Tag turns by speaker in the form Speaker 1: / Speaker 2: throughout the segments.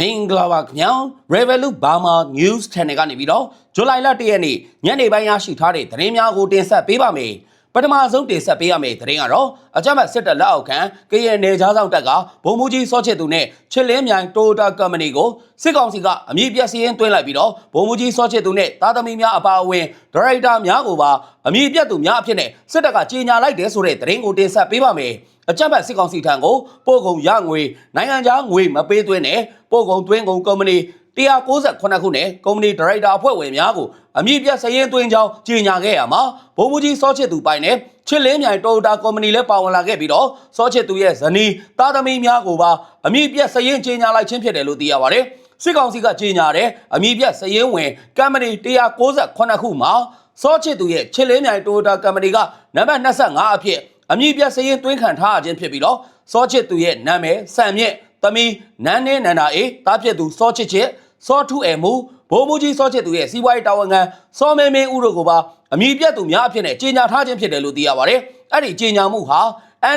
Speaker 1: မင်္ဂလာပါခင်ဗျာ Revolut Burma News Channel ကနေပြီးတော့ဇူလိုင်လ1ရက်နေ့ညနေပိုင်းရရှိထားတဲ့သတင်းများကိုတင်ဆက်ပေးပါမယ်ပထမဆုံးတင်ဆက်ပေးရမယ့်သတင်းကတော့အကြမ်းဖက်စစ်တပ်လက်အောက်ခံကရင်နယ်ကြားဆောင်တပ်ကဗိုလ်မှူးကြီးစောချစ်သူနဲ့ချစ်လင်းမြိုင်တိုတာကုမ္ပဏီကိုစစ်ကောင်စီကအမည်ပြစီရင်သွင်းလိုက်ပြီးတော့ဗိုလ်မှူးကြီးစောချစ်သူနဲ့သားသမီးများအပါအဝင်ဒရိုက်တာများကိုပါအမည်ပြသူများအဖြစ်နဲ့စစ်တပ်ကကြေညာလိုက်တဲ့ဆိုတဲ့သတင်းကိုတင်ဆက်ပေးပါမယ် အကြမ်းဖက်စစ်ကောင်စီထံကိုပို့ကုန်ရငွေနိုင်ငံခြားငွေမပေးသွင်းနဲ့ပို့ကုန်သွင်းကုန်ကုမ္ပဏီ198ခုနဲ့ကုမ္ပဏီဒါရိုက်တာအဖွဲ့ဝင်များကိုအမည်ပြစရင်သွင်းကြောင်းကြေညာခဲ့ရမှာဘုံမူကြီးစောချစ်သူပိုင်နဲ့ချစ်လင်းမြိုင်တိုတာကုမ္ပဏီလည်းပါဝင်လာခဲ့ပြီးတော့စောချစ်သူရဲ့ဇနီးသားသမီးများကိုပါအမည်ပြစရင်ကြေညာလိုက်ခြင်းဖြစ်တယ်လို့သိရပါတယ်စစ်ကောင်စီကကြေညာတဲ့အမည်ပြစရင်ဝင်ကုမ္ပဏီ198ခုမှာစောချစ်သူရဲ့ချစ်လင်းမြိုင်တိုတာကုမ္ပဏီကနံပါတ်25အဖြစ် အမည်ပြစရင်သွင်းခံထားခြင်းဖြစ်ပြီးတော့စောချစ်သူရဲ့နာမည်စံမြင့်သမီးနန်းနေနန္ဒာအေးတားဖြစ်သူစောချစ်ချစ်စောထုအဲမူဘိုးမူကြီးစောချစ်သူရဲ့စီးပွားရေးတာဝန်ခံစောမဲမင်းဦးတို့ကိုပါအမည်ပြတ်သူများအဖြစ်နဲ့ကြေညာထားခြင်းဖြစ်တယ်လို့သိရပါတယ်အဲ့ဒီကြေညာမှုဟာ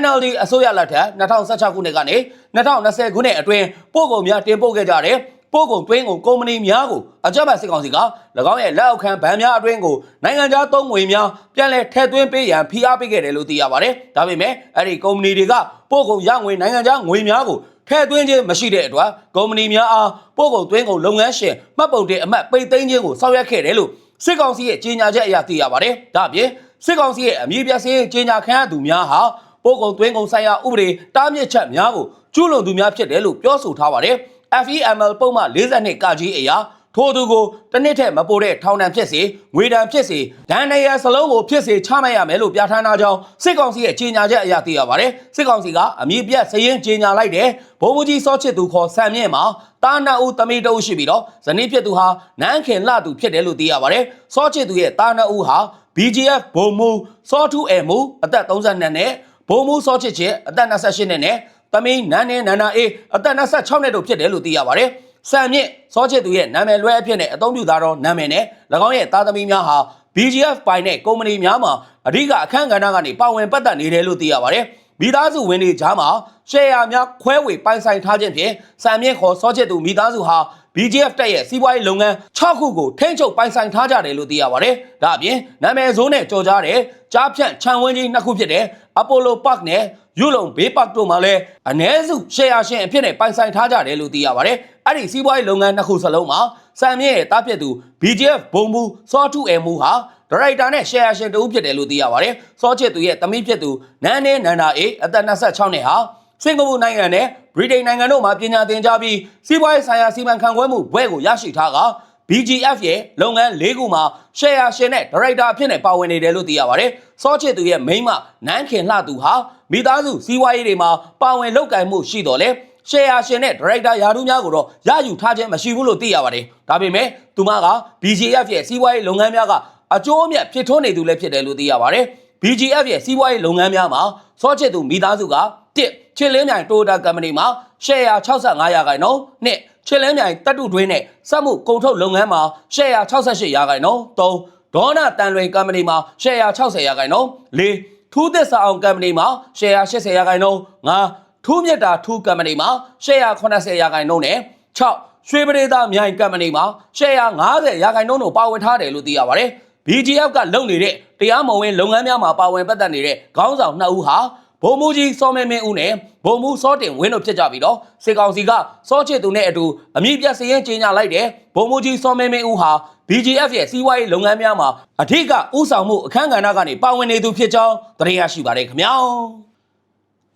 Speaker 1: NLD အစိုးရလက်ထက်2016ခုနှစ်ကနေ2020ခုနှစ်အတွင်းပို့ကုန်များတင်ပို့ခဲ့ကြတဲ့ ပို့ကုန်တွင်းကုန်ကုမ္ပဏီများကိုအကြမ်းဖက်စစ်ကောင်စီက၎င်းရဲ့လက်အောက်ခံဗန်များအတွင်းကိုနိုင်ငံခြားသုံးငွေများပြန်လည်ထည့်သွင်းပေးရန်ဖိအားပေးခဲ့တယ်လို့သိရပါတယ်။ဒါပေမဲ့အဲ့ဒီကုမ္ပဏီတွေကပို့ကုန်ရငွေနိုင်ငံခြားငွေများကိုထည့်သွင်းခြင်းမရှိတဲ့အတွက်ကုမ္ပဏီများအားပို့ကုန်သွင်းကုန်လုပ်ငန်းရှင်မှတ်ပုံတင်အမှတ်ပိတ်သိမ်းခြင်းကိုဆောင်ရွက်ခဲ့တယ်လို့စစ်ကောင်စီရဲ့ကြေညာချက်အရသိရပါတယ်။ဒါ့အပြင်စစ်ကောင်စီရဲ့အမည်ပြစင်းကြေညာခံရသူများဟာပို့ကုန်သွင်းကုန်ဆိုင်ရာဥပဒေတားမြစ်ချက်များကိုကျူးလွန်သူများဖြစ်တယ်လို့ပြောဆိုထားပါတယ်။ FEML ပုံမှ42ကကြီးအရာထို့သူကိုတစ်နှစ်ထက်မပိုတဲ့ထောင်ဒဏ်ဖြစ်စေငွေဒဏ်ဖြစ်စေဒဏ်နေရစလုံးကိုဖြစ်စေချမှတ်ရမယ်လို့ပြဋ္ဌာန်းထားကြောင်းစစ်ကောင်စီရဲ့ကြေညာချက်အရသိရပါတယ်စစ်ကောင်စီကအမည်ပြတ်စရင်ကြေညာလိုက်တဲ့ဘုံမူကြီးစောချစ်သူခေါ်ဆံမြင့်မှာတာနာဦးတမီတအုပ်ရှိပြီးတော့ဇနီးဖြစ်သူဟာနန်းခင်လှသူဖြစ်တယ်လို့သိရပါတယ်စောချစ်သူရဲ့တာနာဦးဟာ BGF ဘုံမူစောထူအဲမူအသက်32နဲ့ဘုံမူစောချစ်ချစ်အသက်28နဲ့နဲ့ သမီးနန်းနေနန္နာအေးအသက်26နှစ်တို့ဖြစ်တယ်လို့သိရပါတယ်စံမြင့်စောချစ်သူရဲ့နာမည်လွှဲအဖြစ်နဲ့အသုံးပြုသားတော့နာမည်နဲ့၎င်းရဲ့သားသမီးများဟာ BGF ပိုင်တဲ့ကုမ္ပဏီများမှာအဓိကအခန့်ကဏ္ဍကနေပါဝင်ပတ်သက်နေတယ်လို့သိရပါတယ်။မိသားစုဝင်တွေကြားမှာရှယ်ယာများခွဲဝေပိုင်ဆိုင်ထားခြင်းဖြင့်စံမြင့်ခေါ်စောချစ်သူမိသားစုဟာ BGF တက်ရဲ့စီးပွားရေးလုပ်ငန်း6ခုကိုထိန်းချုပ်ပိုင်ဆိုင်ထားကြတယ်လို့သိရပါတယ်။ဒါအပြင်နာမည်ဆိုးနဲ့ကြော်ကြားတဲ့ကြားဖြန့်ခြံဝင်းကြီးနှစ်ခုဖြစ်တဲ့ Apollo Park နဲ့ယူလုံဘေးပတ်တို့မှာလည်းအ ਨੇ စုရှယ်ယာရှင်အဖြစ်နဲ့ပိုင်ဆိုင်ထားကြတယ်လို့သိရပါတယ်။အဲ့ဒီစီးပွားရေးလုပ်ငန်းနှစ်ခုစလုံးမှာစံမြင့်ရဲ့တားပြက်သူ BGF ဘုံမူစောထူအဲမူဟာဒရိုက်တာနဲ့ရှယ်ယာရှင်တူဖြစ်တယ်လို့သိရပါတယ်။စောချစ်သူရဲ့သမီးဖြစ်သူနန်းနေနန္ဒာအေးအသက်26နှစ်ဟာ စင်ကာပူနိုင်ငံနဲ့ဗြိတိန်နိုင်ငံတို့မှာပညာသင်ကြားပြီးစီးပွားရေးဆိုင်ရာစီမံခန့်ခွဲမှုဘွဲ့ကိုရရှိထားက BGF ရဲ့လုပ်ငန်း၄ခုမှာ share ရှင်နဲ့ director အဖြစ်နဲ့ပါဝင်နေတယ်လို့သိရပါတယ်။စောချစ်သူရဲ့မိန်းမနန်းခင်လှသူဟာမိသားစုစီးပွားရေးတွေမှာပါဝင်လုပ်ကိုင်မှုရှိတော်လဲ share ရှင်နဲ့ director ယာတူးများကိုတော့ရယူထားခြင်းမရှိဘူးလို့သိရပါတယ်။ဒါပေမဲ့သူမက BGF ရဲ့စီးပွားရေးလုပ်ငန်းများကအကျိုးအမြတ်ဖြစ်ထွန်းနေသူလည်းဖြစ်တယ်လို့သိရပါတယ်။ BGF ရဲ့စီးပွားရေးလုပ်ငန်းများမှာစောချစ်သူမိသားစုကတစ်ချစ်လင်းမြိုင်တိုတာကုမ္ပဏီမှာ share 65ရာခိုင်နှုန်းနှစ်ချစ်လင်းမြိုင်တက်တုတွင်းနဲ့စက်မှုကုန်ထုတ်လုပ်ငန်းမှာ share 68ရာခိုင်နှုန်းသုံးဒေါနာတန်လွင်ကုမ္ပဏီမှာ share 60ရာခိုင်နှုန်းလေးထူးသစ္စာအောင်ကုမ္ပဏီမှာ share 80ရာခိုင်နှုန်းငါထူးမြတ်တာထူးကုမ္ပဏီမှာ share 80ရာခိုင်နှုန်းနဲ့6ရွှေပရိသမြိုင်ကုမ္ပဏီမှာ share 50ရာခိုင်နှုန်းတို့ပါဝင်ထားတယ်လို့သိရပါတယ်။ BGF ကလုပ်နေတဲ့တရားမဝင်လုပ်ငန်းများမှာပါဝင်ပတ်သက်နေတဲ့ခေါင်းဆောင်နှစ်ဦးဟာဗိုလ်မှူးကြီးစောမင်းမင်းဦးနဲ့ဗိုလ်မှူးစောတင်ဝင်းတို့ဖြစ်ကြပြီးတော့စစ်ကောင်စီကစောချစ်သူနဲ့အတူအမိပြတ်စရင်ကြေညာလိုက်တဲ့ဗိုလ်မှူးကြီးစောမင်းမင်းဦးဟာ BGF ရဲ့စီးပွားရေးလုပ်ငန်းများမှာအထက်ကဥဆောင်မှုအခမ်းကဏ္ဍကနေပါဝင်နေသူဖြစ်ကြောင်းသတင်းရရှိပါတယ်ခင်ဗျာ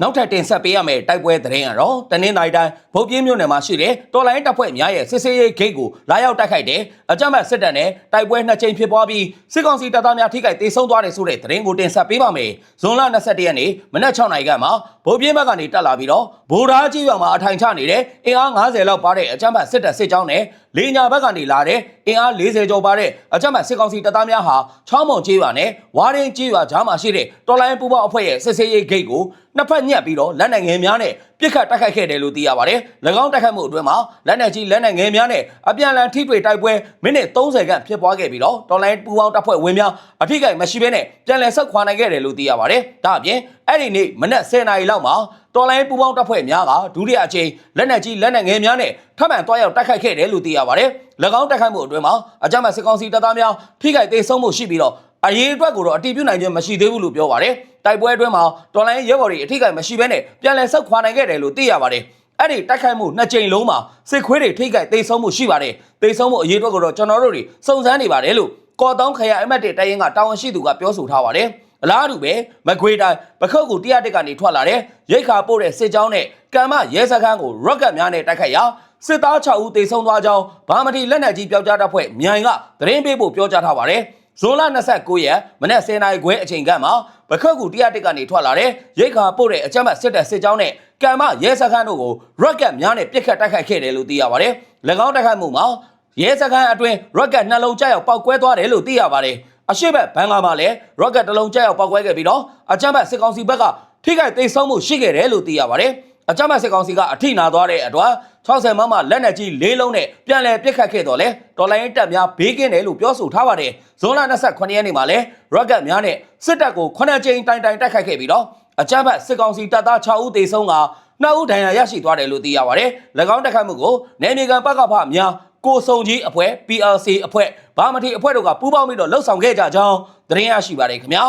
Speaker 1: နောက်ထပ်တင်ဆက်ပေးရမယ့်တိုက်ပွဲသတင်းကတော့တနင်္သာရီတိုင်းဗုတ်ပြင်းမြို့နယ်မှာရှိတဲ့တော်လိုင်းတပ်ဖွဲ့များရဲ့စစ်စေးရေးဂိတ်ကိုလာရောက်တိုက်ခိုက်တဲ့အကြမ်းဖက်စစ်တပ်နဲ့တိုက်ပွဲနှစ်ကြိမ်ဖြစ်ပွားပြီးစစ်ကောင်စီတပ်သားများထိခိုက်ဒေဆုံးသွားတယ်ဆိုတဲ့သတင်းကိုတင်ဆက်ပေးပါမယ်။ဇွန်လ22ရက်နေ့မနက်6နာရီခန့်မှာဗုတ်ပြင်းဘက်ကနေတက်လာပြီးတော့ဗိုလ်ဓာကြီးရွာမှာအထိုင်ချနေတဲ့အင်အား90လောက်ပါတဲ့အကြမ်းဖက်စစ်တပ်စစ်ကြောင်းနဲ့ လေညာဘက်ကနေလာတဲ့အင်အား40ကျော်ပါတဲ့အကြမ်းဖက်စစ်ကောင်စီတပ်သားများဟာချောင်းမုံကြီးရွာနဲ့ဝါရင်ကြီးရွာကြားမှာရှိတဲ့တော်လိုင်းပူပေါအဖွဲ့ရဲ့စစ်စေးရေးဂိတ်ကိုနှစ်ဖက်ညက်ပြီးတော့လက်နက်ငယ်များနဲ့ပြစ်ခတ်တိုက်ခိုက်ခဲ့တယ်လို့သိရပါတယ်။၎င်းတိုက်ခိုက်မှုအတွင်းမှာလက်နက်ကြီးလက်နက်ငယ်များနဲ့အပြန်အလှန်ထိတွေ့တိုက်ပွဲမိနစ်30ခန့်ဖြစ်ပွားခဲ့ပြီးတော့တော်လိုင်းပူပေါတပ်ဖွဲ့ဝင်များအထိကိမရှိဘဲနဲ့ပြန်လည်ဆုတ်ခွာနိုင်ခဲ့တယ်လို့သိရပါတယ်။ဒါအပြင်အဲ့ဒီနေ့မနက်10:00နာရီလောက်မှာ တော်လိုင်းပူပေါင်းတပ်ဖွဲ့များကဒုတိယအကြိမ်လက်နက်ကြီးလက်နက်ငယ်များနဲ့ထပ်မံတွားရောက်တိုက်ခိုက်ခဲ့တယ်လို့သိရပါတယ်။၎င်းတိုက်ခိုက်မှုအတွင်းမှာအကြမ်းဖက်စစ်ကောင်စီတပ်သားများထိခိုက်ဒေဆုံးမှုရှိပြီးတော့အရေးအတွက်ကိုတော့အတည်ပြုနိုင်ခြင်းမရှိသေးဘူးလို့ပြောပါတယ်။တိုက်ပွဲအတွင်းမှာတော်လိုင်းရဲဘော်တွေအထိခိုက်မရှိဘဲနဲ့ပြန်လည်ဆုတ်ခွာနိုင်ခဲ့တယ်လို့သိရပါတယ်။အဲ့ဒီတိုက်ခိုက်မှုနှစ်ကြိမ်လုံးမှာစစ်ခွေးတွေထိခိုက်ဒေဆုံးမှုရှိပါတယ်။ဒေဆုံးမှုအရေးအတွက်ကိုတော့ကျွန်တော်တို့တွေစုံစမ်းနေပါတယ်လို့ကော်တောင်းခရိုင်အမတ်တေတိုင်ရင်ကတာဝန်ရှိသူကပြောဆိုထားပါတယ်။ အလားတူပဲမကွေးတိုင်းပခုတ်ကူတရားတက်ကနေထွက်လာတဲ့ရိတ်ခါပို့တဲ့စစ်ကြောင်းနဲ့ကံမရဲစခန်းကိုရော့ကတ်များနဲ့တိုက်ခိုက်ရာစစ်သား6ဦးသေဆုံးသွားကြောင်းဗမာတီလက်နက်ကြီးပျောက်ကြားတပ်ဖွဲ့မြိုင်ကသတင်းပေးဖို့ပြောကြားထားပါတယ်။ဇွန်လ29ရက်မနက်10:00နာရီခွဲအချိန်ကမှာပခုတ်ကူတရားတက်ကနေထွက်လာတဲ့ရိတ်ခါပို့တဲ့အကြမ်းဖက်စစ်တပ်စစ်ကြောင်းနဲ့ကံမရဲစခန်းတို့ကိုရော့ကတ်များနဲ့ပစ်ခတ်တိုက်ခိုက်ခဲ့တယ်လို့သိရပါတယ်။၎င်းတိုက်ခိုက်မှုမှာရဲစခန်းအတွင်းရော့ကတ်နှလုံးကျရောက်ပောက်ကွဲသွားတယ်လို့သိရပါတယ်။ အရှိတ်ဘဘန်ကာမှာလည်း rocket တစ်လုံးကျရောက်ပောက်ကွဲခဲ့ပြီးတော့အကြမ်းဖက်စစ်ကောင်စီဘက်ကထိခိုက်သိမ်းဆုံးမှုရှိခဲ့တယ်လို့သိရပါတယ်။အကြမ်းဖက်စစ်ကောင်စီကအထိနာသွားတဲ့အတွက်60မမလက်နက်ကြီး၄လုံးနဲ့ပြန်လည်ပစ်ခတ်ခဲ့တော့လေတော်လိုင်းတပ်များဘေးကင်းတယ်လို့ပြောဆိုထားပါတယ်။ဇွန်လ29ရက်နေ့မှာလည်း rocket များနဲ့စစ်တပ်ကို9ကြိမ်တိုင်တိုင်တိုက်ခိုက်ခဲ့ပြီးတော့အကြမ်းဖက်စစ်ကောင်စီတပ်သား6ဦးသေဆုံးကနှစ်ဦးဒဏ်ရာရရှိသွားတယ်လို့သိရပါတယ်။၎င်းတိုက်ခိုက်မှုကိုနယ်မြေခံပကဖများ ကိုစုံကြီးအဖွဲ့ PLC အဖွဲ့ဘာမတိအဖွဲ့တို့ကပူးပေါင်းပြီးတော့လှုပ်ဆောင်ခဲ့ကြကြောင်းသတင်းရရှိပါတယ်ခင်ဗျာ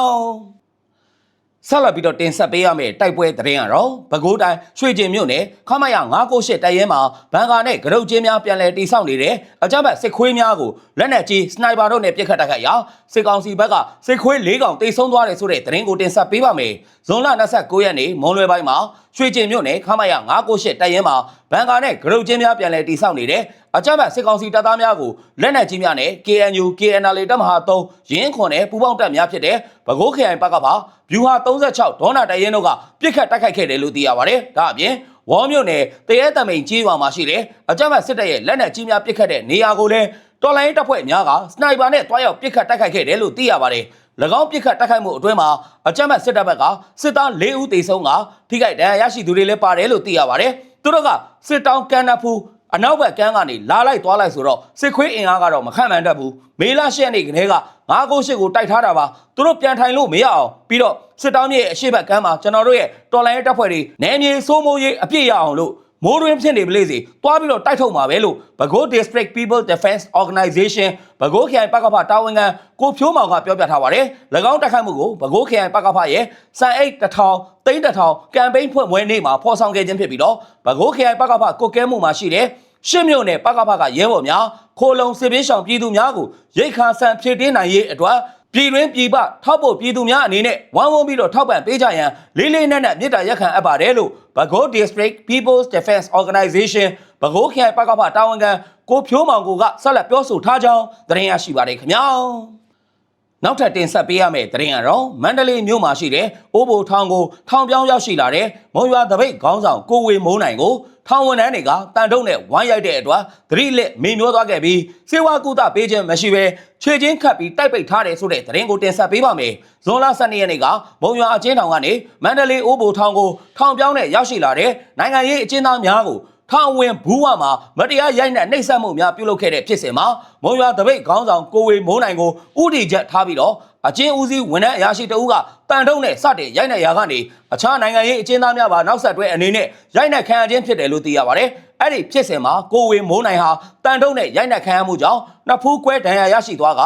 Speaker 1: ဆက်လက်ပြီးတော့တင်ဆက်ပေးရမယ့်တိုက်ပွဲသတင်းကတော့ပဲခူးတိုင်းရွှေကျင်မြို့နယ်ခမရ998တိုက်ရဲမှာဘန်ကာနဲ့ကရုတ်ချင်းများပြန်လည်တိစောက်နေတဲ့အကြမ်းဖက်စစ်ခွေးများကိုလက်နက်ကြီးစနိုက်ပါတို့နဲ့ပစ်ခတ်တိုက်ခိုက်ရာစစ်ကောင်စီဘက်ကစစ်ခွေး၄កောင်တိတ်ဆုံးသွားတယ်ဆိုတဲ့သတင်းကိုတင်ဆက်ပေးပါမယ်။ဇွန်လ29ရက်နေ့မွန်လွယ်ပိုင်းမှာ ရွှေကျင်မြို့နယ်ခမရ998တိုက်ရဲမှာဘန်ကာနဲ့ကရုတ်ချင်းများပြန်လည်တိစောက်နေတဲ့အကြမ်းဖက်စစ်ကောင်စီတပ်သားများကိုလက်နက်ကြီးများနဲ့ KNU KNL တပ်မဟာ3ရင်းခွန်နဲ့ပူးပေါင်းတပ်များဖြစ်တဲ့ပဲခူးခရိုင်ဘက်ကပါဗျူဟာ36ဒေါနာတိုင်ရင်တို့ကပြစ်ခတ်တိုက်ခိုက်ခဲ့တယ်လို့သိရပါတယ်။ဒါအပြင်ဝေါမြို့နယ်တရဲတမိန်ကြီးရွာမှာရှိတဲ့အကြမ်းဖက်စစ်တပ်ရဲ့လက်နက်ကြီးများပစ်ခတ်တဲ့နေရာကိုလည်းတော်လိုင်းတပ်ဖွဲ့များကစနိုက်ပါနဲ့တွားရောက်ပစ်ခတ်တိုက်ခိုက်ခဲ့တယ်လို့သိရပါတယ်။၎ င်းပစ်ခတ်တိုက်ခိုက်မှုအတွင်းမှာအကြမ်းဖက်စစ်တပ်ဘက်ကစစ်သား၄ဦးသေဆုံးကထိခိုက်ဒဏ်ရာရရှိသူတွေလည်းပါတယ်လို့သိရပါတယ်။သူတို့ကစစ်တောင်းကန်နဖူးအနောက်ဘက်ကန်းကနေလာလိုက်သွားလိုက်ဆိုတော့စစ်ခွေးအင်အားကတော့မခံမှန်တတ်ဘူးမေလ၈ရက်နေ့ကတည်းက998ကိုတိုက်ထားတာပါသူတို့ပြန်ထိုင်လို့မရအောင်ပြီးတော့စစ်တောင်းမြေအရှိဘက်ကန်းမှာကျွန်တော်တို့ရဲ့တော်လိုင်းတပ်ဖွဲ့တွေနယ်မြေစိုးမိုးရေးအပြည့်ရအောင်လို့ မိုးတွင်ဖြစ်နေပလေစီတွားပြီးတော့တိုက်ထုတ်မှာပဲလို့ဘကိုး District People Defense Organization ဘကိုးခရိုင်ပကဖတာဝန်ခံကိုဖြိုးမောင်ကပြောပြထားပါတယ်၎င်းတိုက်ခိုက်မှုကိုဘကိုးခရိုင်ပကဖရဲ့စံအိတ်တစ်ထောင်သိန်းတစ်ထောင်ကမ်ပိန်းဖွင့်ပွဲနေ့မှာဖော်ဆောင်ခဲ့ခြင်းဖြစ်ပြီးတော့ဘကိုးခရိုင်ပကဖကိုကဲမှုမှာရှိတဲ့ရှစ်မြို့နယ်ပကဖကရဲဘော်များခိုလုံစစ်ပေးဆောင်ပြည်သူများကိုရိတ်ခါဆန်ဖြည့်တင်းနိုင်ရေးအတွက် ပြည်တွင်းပြည်ပထောက်ဖို့ပြည်သူများအနေနဲ့ဝမ်းဝန်းပြီးတော့ထောက်ပံ့ပေးကြရန်လေးလေးနက်နက်မြစ်တာရက်ခံအပ်ပါတယ်လို့ဘဂိုး District People's Defense Organization ဘဂိုးခရိုင်ပကဖတာဝန်ခံကိုဖြိုးမောင်ကိုကဆက်လက်ပြောဆိုထားကြောင်းသတင်းရရှိပါတယ်ခင်ဗျာ နောက်ထပ်တင်ဆက်ပေးရမယ့်သတင်းကတော့မန္တလေးမြို့မှာရှိတဲ့အိုးဘိုထောင်ကိုထောင်ပြောင်းရောက်ရှိလာတဲ့မုံရွာတပိတ်ခေါင်းဆောင်ကိုဝေမိုးနိုင်ကိုထောင်ဝန်ထမ်းတွေကတန်တုံးနဲ့ဝိုင်းရိုက်တဲ့အတွက်သတိလက်မေမျောသွားခဲ့ပြီးစေဝါကုသပေးခြင်းမရှိဘဲခြေချင်းခတ်ပြီးတိုက်ပိတ်ထားတယ်ဆိုတဲ့သတင်းကိုတင်ဆက်ပေးပါမယ်။ဇွန်လ12ရက်နေ့ကမုံရွာအချင်းထောင်ကနေမန္တလေးအိုးဘိုထောင်ကိုထောင်ပြောင်းနဲ့ရောက်ရှိလာတဲ့နိုင်ငံရေးအကျဉ်းသားများကို ထောင်ဝင်ဘူးဝမှာမတရားရိုက်နှက်နှိပ်စက်မှုများပြုလုပ်ခဲ့တဲ့ဖြစ်စဉ်မှာမုံရွာတပိတ်ခေါင်းဆောင်ကိုဝေမိုးနိုင်ကိုဥတီချက်ထားပြီးတော့အချင်းဦးစီးဝန်ထမ်းအရာရှိတဦးကတန်တုံးနဲ့စတင်ရိုက်နှက်ရာကနေအခြားနိုင်ငံရေးအကျဉ်းသားများပါနောက်ဆက်တွဲအနေနဲ့ရိုက်နှက်ခံရခြင်းဖြစ်တယ်လို့သိရပါတယ်။အဲ့ဒီဖြစ်စဉ်မှာကိုဝေမိုးနိုင်ဟာတန်တုံးနဲ့ရိုက်နှက်ခံရမှုကြောင့်နှစ်ဖူးကွဲဒဏ်ရာရရှိသွားက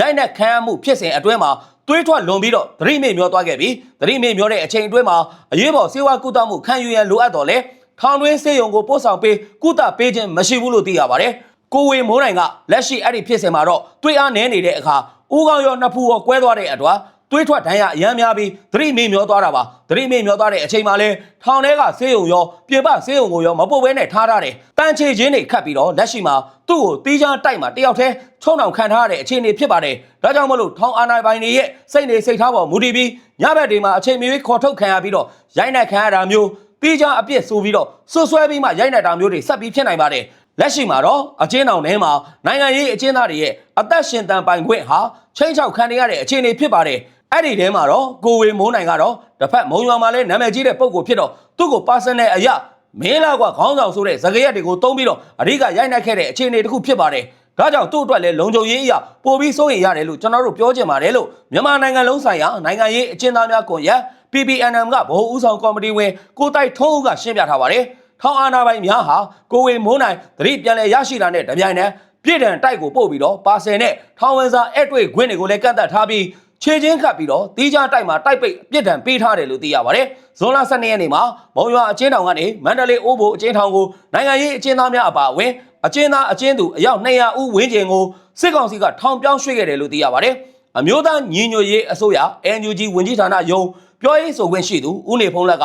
Speaker 1: ရိုက်နှက်ခံရမှုဖြစ်စဉ်အတွင်းမှာတွေးထွက်လွန်ပြီးတော့သတိမေ့မျောသွားခဲ့ပြီးသတိမေ့မျောတဲ့အချိန်အတွင်းမှာအရေးပေါ်စေဝါကုသမှုခံယူရန်လိုအပ်တော်လဲ ထောင်တွင်းစေယုံကိုပို့ဆောင်ပေးကုသပေးခြင်းမရှိဘူးလို့သိရပါတယ်။ကိုဝေမိုးနိုင်ကလက်ရှိအဲ့ဒီဖြစ်စဉ်မှာတော့တွေးအားနည်းနေတဲ့အခါဦးကောင်းရောနှစ်ဖူရောကွဲသွားတဲ့အတွက်တွေးထွက်ဒဏ်ရာအရမ်းများပြီးသတိမေ့မျောသွားတာပါသတိမေ့မျောသွားတဲ့အချိန်မှာလဲထောင်ထဲကဆေးရုံရောပြေပဆေးရုံကိုရောမပုတ်ဘဲနဲ့ထားထားတယ်တန်ချေချင်းတွေခတ်ပြီးတော့လက်ရှိမှာသူ့ကိုတီးချမ်းတိုက်မှာတယောက်တည်းချုံအောင်ခံထားရတဲ့အခြေအနေဖြစ်ပါတယ်ဒါကြောင့်မလို့ထောင်အာဏာပိုင်တွေရဲ့စိတ်နေစိတ်ထားပေါ်မူတည်ပြီးညဘက်တွေမှာအချိန်မီခေါ်ထုတ်ခံရပြီးတော့ရိုက်နှက်ခံရတာမျိုး တီးချမ်းအပြစ်ဆိုပြီးတော့ဆွဆွဲပြီးမှရိုက်နှက်တာမျိုးတွေဆက်ပြီးဖြစ်နိုင်ပါတယ်လက်ရှိမှာတော့အချင်းအောင်ထဲမှာနိုင်ငံရေးအချင်းသားတွေရဲ့အသက်ရှင်တန်ပိုင်ခွင့်ဟာချိန်ချောက်ခံရတဲ့အခြေအနေဖြစ်ပါတယ်အဲ့ဒီထဲမှာတော့ကိုဝေမိုးနိုင်ကတော့တစ်ဖက်မုံရွာမှာလည်းနာမည်ကြီးတဲ့ပုံကိုဖြစ်တော့သူ့ကို personal အရာမင်းလာကခေါင်းဆောင်ဆိုတဲ့ဇကရက်တွေကိုတုံးပြီးတော့အရိကရိုက်နှက်ခဲ့တဲ့အခြေအနေတစ်ခုဖြစ်ပါတယ်ဒါကြောင့်သူ့အတွက်လည်းလုံခြုံရေးအရာပိုပြီးစိုးရိမ်ရတယ်လို့ကျွန်တော်တို့ပြောချင်ပါတယ်လို့မြန်မာနိုင်ငံလုံးဆိုင်ရာနိုင်ငံရေးအကျဉ်းသားများကွန်ရက် PPNM ကဗဟိုဦးဆောင်ကော်မတီဝင်ကိုတိုက်ထုံးဦးကရှင်းပြထားပါတယ်ထောင်အာဏာပိုင်များဟာကိုဝေမိုးနိုင်သတိပြန်လည်ရရှိတာနဲ့တပြိုင်နက်ပြည်ထံတိုက်ကိုပို့ပြီးတော့ပါဆယ်နဲ့ထောင်ဝင်စာအဲ့တွေ့ခွင့်တွေကိုလည်းကန့်သက်ထားပြီးခြေချင်းခတ်ပြီးတော့တီးခြားတိုက်မှာတိုက်ပိတ်ပြစ်ဒဏ်ပေးထားတယ်လို့သိရပါတယ်။ဇွန်လ12ရက်နေ့မှာမုံရွာအချင်းတောင်ကနေမန္တလေးအိုးဘိုအချင်းထောင်ကိုနိုင်ငံရေးအချင်းသားများအပါအဝင်အချင်းသားအချင်းသူအယောက်200ဦးဝန်းကျင်ကိုစစ်ကောင်စီကထောင်ပြောင်းရွှေ့ခဲ့တယ်လို့သိရပါတယ်။အမျိုးသားညီညွတ်ရေးအစိုးရ NUG ဝန်ကြီးဌာနယုံ ပြောရေးဆိုခွင့်ရှိသူဦးနေဖုံးလက်က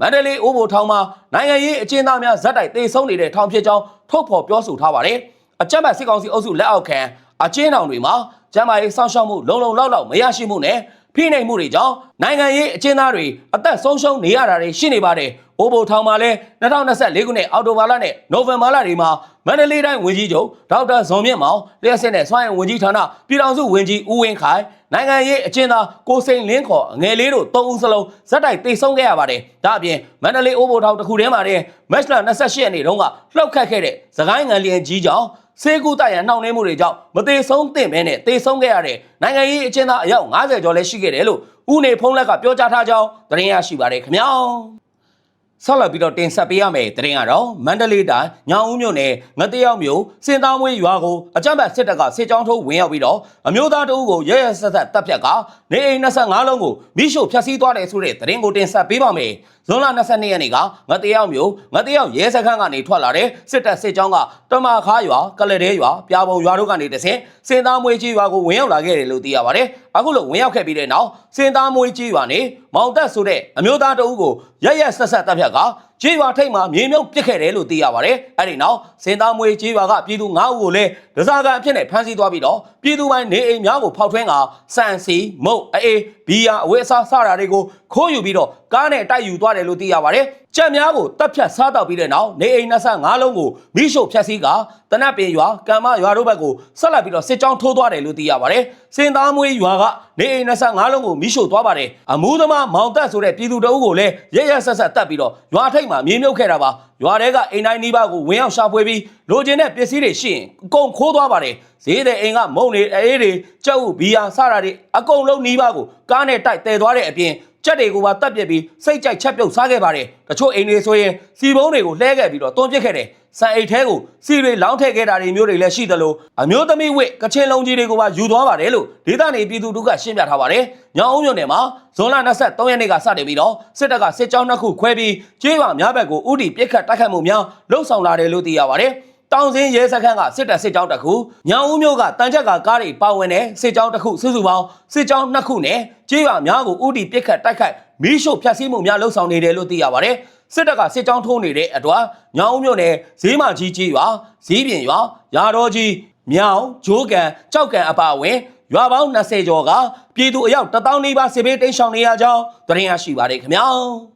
Speaker 1: မန္တလေးအိုးဘိုထောင်မှာနိုင်ငံရေးအကျဉ်းသားများဇက်တိုက်တေဆုံးနေတဲ့ထောင်ဖြစ်ကြောင်းထုတ်ဖော်ပြောဆိုထားပါတယ်။အကြမ်းဖက်စစ်ကောင်စီအုပ်စုလက်အောက်ခံအကျဉ်းထောင်တွေမှာကျန်းမာရေးစောင့်ရှောက်မှုလုံလုံလောက်လောက်မရရှိမှုနဲ့ဖိနှိပ်မှုတွေကြောင့်နိုင်ငံရေးအကျဉ်းသားတွေအသက်ဆုံးရှုံးနေရတာတွေရှိနေပါတယ်။အိုးဘိုထောင်မှာလည်း2024ခုနှစ်အောက်တိုဘာလနဲ့နိုဝင်ဘာလတွေမှာမန္တလေးတိုင်းဝန်ကြီးချုပ်ဒေါက်တာဇော်မြင့်မောင်လျှက်စစ်နဲ့စွမ်းအင်ဝန်ကြီးဌာနပြည်ထောင်စုဝန်ကြီးဦးဝင်းခိုင် နိုင်ငံရေးအကျဉ်းသားကိုစိန်လင်းခေါ်အငယ်လေးတို့၃ဦးစလုံးဇက်တိုက်တိတ်ဆုံးခဲ့ရပါတယ်။ဒါအပြင်မန္တလေးအိုးဘိုထောင်တစ်ခုထဲမှာတည်းမတ်လ28ရက်နေ့တုန်းကလှုပ်ခတ်ခဲ့တဲ့သခိုင်းငံလျင်ကြီးကြောင့်စေကူတရန်နှောင့်နှင်းမှုတွေကြောင့်မသေးဆုံးသင့်မဲနဲ့သေဆုံးခဲ့ရတဲ့နိုင်ငံရေးအကျဉ်းသားအယောက်90ကျော်လည်းရှိခဲ့တယ်လို့ဦးနေဖုံးလက်ကပြောကြားထားကြောင်းသတင်းရရှိပါတယ်ခင်ဗျာ ဆက်လက်ပြီးတော့တင်ဆက်ပေးရမယ့်သတင်းကတော့မန္တလေးတိုင်းညောင်ဦးမြို့နယ်ငတရောက်မြို့စင်သားမွေးရွာကိုအကြမ်းဖက်စစ်တပ်ကစစ်ကြောင်းထိုးဝင်ရောက်ပြီးတော့အမျိုးသားတအုပ်ကိုရဲရဲဆက်ဆက်တပ်ဖြတ်ကနေအိမ်25လုံးကိုမိရှို့ဖျက်ဆီးသွားတယ်ဆိုတဲ့သတင်းကိုတင်ဆက်ပေးပါမယ်ဇွန်လ22ရက်နေ့ကငတရောက်မြို့ငတရောက်ရဲစခန်းကနေထွက်လာတဲ့စစ်တပ်စစ်ကြောင်းကတမခါရွာကလတဲရွာပြာပုံရွာတို့ကနေတဆင့်စင်သားမွေးကြီးရွာကိုဝင်ရောက်လာခဲ့တယ်လို့သိရပါတယ် အခုလိုဝင်ရောက်ခဲ့ပြီးတဲ့နောက်စင်သားမွေးကြီးရွာနေမောင်တက်ဆိုတဲ့အမျိုးသားတအုပ်ကိုရဲရဲဆက်ဆက်တပ်ဖြတ်ကကြေးရွာထိတ်မှာမြေမြုပ်ပစ်ခဲ့တယ်လို့သိရပါတယ်။အဲဒီနောက်စင်သားမွေကြေးရွာကပြည်သူ9ဦးကိုလည်းဒဇာကန်အဖြစ်နဲ့ဖမ်းဆီးသွားပြီးတော့ပြည်သူပိုင်းနေအိမ်များကိုဖောက်ထွင်းကစံစီမုတ်အေးဘီယာအဝဲအစားစတာတွေကိုခိုးယူပြီးတော့ကားနဲ့တိုက်ယူသွားတယ်လို့သိရပါတယ်။ကြက်များကိုတပ်ဖြတ်စားတောက်ပြီးတဲ့နောက်နေအိမ်25လုံးကိုမိရှို့ဖျက်ဆီးကတနတ်ပင်ရွာကံမရွာတို့ဘက်ကိုဆက်လက်ပြီးတော့စစ်ကြောင်းထိုးသွားတယ်လို့သိရပါတယ်။စင်သားမွေရွာကနေအိမ်25လုံးကိုမိရှို့သွားပါတယ်။အမှုသမားမောင်တက်ဆိုတဲ့ပြည်သူတအုပ်ကိုလည်းရရဆက်ဆက်တက်ပြီးတော့ရွာထိပ်မှာမြေမြုပ်ခဲ့တာပါ။ရွာထဲကအိမ်တိုင်းနီးပါးကိုဝင်ရောက်ရှာဖွေပြီးလိုချင်တဲ့ပစ္စည်းတွေရှိရင်အကုန်ခိုးသွားပါတယ်။ဈေးတဲ့အိမ်ကမုံတွေအေးတွေကြောက်ဥဘီယာစတာတွေအကုန်လုံးနီးပါးကိုကားနဲ့တိုက်တည်သွားတဲ့အပြင် ကြက်တွေကိုပါတက်ပြစ်ပြီးစိတ်ကြိုက်ချက်ပြုတ်စားခဲ့ပါတယ်။တချို့အိမ်တွေဆိုရင်စီပုံးတွေကိုလှဲခဲ့ပြီးတော့တွန်းပစ်ခဲ့တယ်။စံအိတ်ထဲကိုစီတွေလောင်းထည့်ခဲ့တာတွေမျိုးတွေလည်းရှိသလိုအမျိုးသမီးဝိကချင်လုံးကြီးတွေကိုပါယူသွားပါတယ်လို့ဒေသနေပြည်သူတို့ကရှင်းပြထားပါတယ်။ညောင်အောင်မြို့နယ်မှာဇွန်လ23ရက်နေ့ကစတင်ပြီးတော့စစ်တပ်ကစစ်ကြောင်းနှစ်ခုခွဲပြီးကျေးရွာများဘက်ကိုဥတီပြစ်ခတ်တိုက်ခတ်မှုများလှုပ်ဆောင်လာတယ်လို့သိရပါတယ်။ တောင်စင်းရဲစခန်းကစစ်တပ်စစ်ကြောင်းတစ်ခုညောင်ဦးမြို့ကတန်ချက်ကကားတွေပါဝင်တဲ့စစ်ကြောင်းတစ်ခုစုစုပေါင်းစစ်ကြောင်းနှစ်ခုနဲ့ကျေးရွာများကိုဥတီပြစ်ခတ်တိုက်ခတ်မီးရှို့ဖျက်ဆီးမှုများလှုပ်ဆောင်နေတယ်လို့သိရပါတယ်။စစ်တပ်ကစစ်ကြောင်းထိုးနေတဲ့အတွက်ညောင်ဦးမြို့နယ်ဈေးမကြီးကြီးရွာဈေးပြင်ရွာရာတော်ကြီးမြောင်ဂျိုးကန်ကြောက်ကန်အပါအဝင်ရွာပေါင်း20ကျော်ကပြည်သူအယောက်1000နီးပါးစစ်ဘေးတိမ်းရှောင်နေရကြောင်းသတင်းရရှိပါတယ်ခင်ဗျာ။